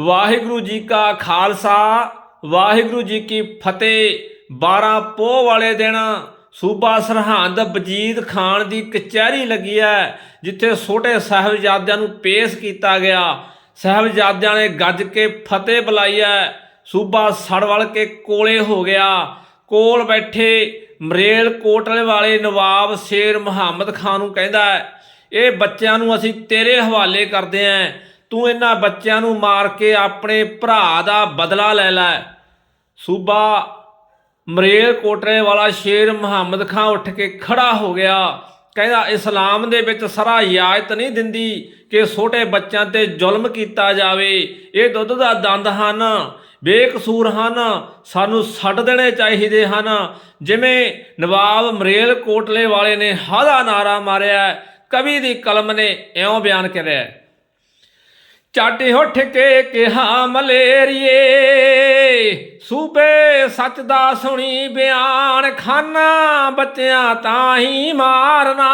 ਵਾਹਿਗੁਰੂ ਜੀ ਕਾ ਖਾਲਸਾ, ਵਾਹਿਗੁਰੂ ਜੀ ਕੀ ਫਤਿਹ। 12 ਪੋਹ ਵਾਲੇ ਦਿਨ ਸੂਬਾ ਸਰਹੰਦ ਵਜੀਦ ਖਾਨ ਦੀ ਕਚਹਿਰੀ ਲੱਗੀ ਹੈ, ਜਿੱਥੇ ਛੋਟੇ ਸਾਹਿਬਜ਼ਾਦਿਆਂ ਨੂੰ ਪੇਸ਼ ਕੀਤਾ ਗਿਆ। ਸਾਹਿਬਜ਼ਾਦਿਆਂ ਨੇ ਗੱਜ ਕੇ ਫਤਿਹ ਬੁਲਾਈ ਹੈ। ਸੂਬਾ ਸੜਵਲ ਕੇ ਕੋਲੇ ਹੋ ਗਿਆ। ਕੋਲ ਬੈਠੇ ਮਰੇਲ ਕੋਟਲੇ ਵਾਲੇ ਨਵਾਬ ਸ਼ੇਰ ਮੁਹੰਮਦ ਖਾਨ ਨੂੰ ਕਹਿੰਦਾ ਇਹ ਬੱਚਿਆਂ ਨੂੰ ਅਸੀਂ ਤੇਰੇ ਹਵਾਲੇ ਕਰਦੇ ਆਂ। ਤੂੰ ਇਹਨਾਂ ਬੱਚਿਆਂ ਨੂੰ ਮਾਰ ਕੇ ਆਪਣੇ ਭਰਾ ਦਾ ਬਦਲਾ ਲੈ ਲੈ। ਸੂਬਾ ਮਰੇਲ ਕੋਟਲੇ ਵਾਲਾ ਸ਼ੇਰ ਮੁਹੰਮਦ ਖਾਨ ਉੱਠ ਕੇ ਖੜਾ ਹੋ ਗਿਆ। ਕਹਿੰਦਾ, ਇਸਲਾਮ ਦੇ ਵਿੱਚ ਸਰਾ ਇਜਾਜ਼ਤ ਨਹੀਂ ਦਿੰਦੀ ਕਿ ਛੋਟੇ ਬੱਚਿਆਂ ਤੇ ਜ਼ੁਲਮ ਕੀਤਾ ਜਾਵੇ। ਇਹ ਦੁੱਧ ਦਾ ਦੰਦ ਹਨ, ਬੇਕਸੂਰ ਹਨ, ਸਾਨੂੰ ਛੱਡ ਦੇਣੇ ਚਾਹੀਦੇ ਹਨ। ਜਿਵੇਂ ਨਵਾਬ ਮਰੇਲ ਕੋਟਲੇ ਵਾਲੇ ਨੇ ਹਾਦਾ ਨਾਰਾ ਮਾਰਿਆ, ਕਵੀ ਦੀ ਕਲਮ ਨੇ ਇਉਂ ਬਿਆਨ ਕਰਿਆ। ਚਾਟੇ ਉੱਠ ਕੇ ਕਿਹਾ, ਮਲੇਰੀਏ, ਸੂਬੇ ਸੱਚ ਦਾ ਸੁਣੀ ਬਿਆਨ, ਖਾਨਾ ਬੱਚਿਆਂ ਤਾਂ ਹੀ ਮਾਰਨਾ।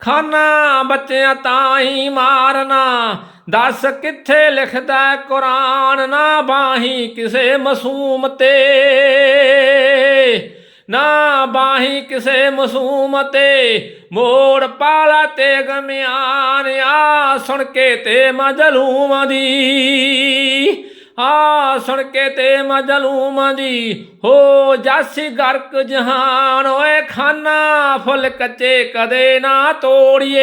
ਖਾਨਾ ਬੱਚਿਆਂ ਤਾਂ ਹੀ ਮਾਰਨਾ। ਦੱਸ ਕਿੱਥੇ ਲਿਖਦਾ ਕੁਰਾਨ? ਨਾ ਬਾਹੀ ਕਿਸੇ ਮਾਸੂਮ ਤੇ। ਨਾ ਬਾਹੀ ਕਿਸੇ ਮਸੂਮ ਤੇ, ਮੋੜ ਪਾਲਾ ਤੇ ਗਮਿਆਨ ਆ, ਸੁਣ ਕੇ ਤੇ ਮਜਲੂਮ ਦੀ। ਆ, ਸੁਣ ਕੇ ਤੇ ਮਜਲੂਮ ਦੀ। ਹੋ ਜਾਸੀ ਗਰਕ ਜਹਾਨ ਓਏ ਖਾਨਾ, ਫੁੱਲ ਕੱਚੇ ਕਦੇ ਨਾ ਤੋੜੀਏ।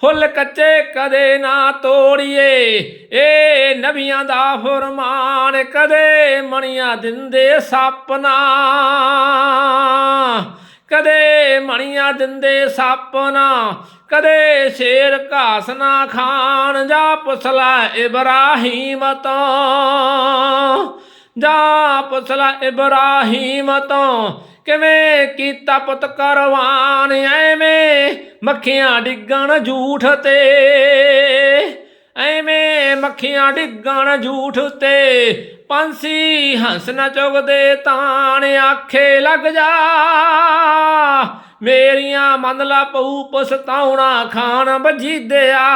ਫੁੱਲ ਕੱਚੇ ਕਦੇ ਨਾ ਤੋੜੀਏ। ਏ ਨਬੀਆਂ ਦਾ ਫਰਮਾਨ ਕਦੇ ਮਣੀਆਂ ਦਿੰਦੇ ਸਪਨਾ। ਕਦੇ ਮਣੀਆਂ ਦਿੰਦੇ ਸਪਨਾ। ਕਦੇ ਸ਼ੇਰ ਘਾਸ ਨਾ ਖਾਣ। ਜਾ ਪੁਸਲਾ ਇਬਰਾਹੀਮ ਤੋਂ। ਜਾ ਪੁਸਲਾ ਇਬਰਾਹੀਮ ਤੋਂ, ਕਿਵੇਂ ਕੀਤਾ ਪੁੱਤ ਕਰਵਾਨ, ਐਵੇਂ ਮੱਖੀਆਂ ਡਿੱਗਣ ਝੂਠ ਤੇ। ਐਵੇਂ ਮੱਖੀਆਂ ਡਿੱਗਣ ਝੂਠ ਤੇ, ਪੰਛੀ ਹੰਸ ਨਾ ਚੁਗਦੇ ਤਾਣ, ਆਖੇ ਲੱਗ ਜਾ। ਮੇਰੀਆਂ ਮੰਨ ਲਾ ਪਊ ਪਸਤਾਉਣਾ ਖਾਨ ਵਜੀਦਿਆ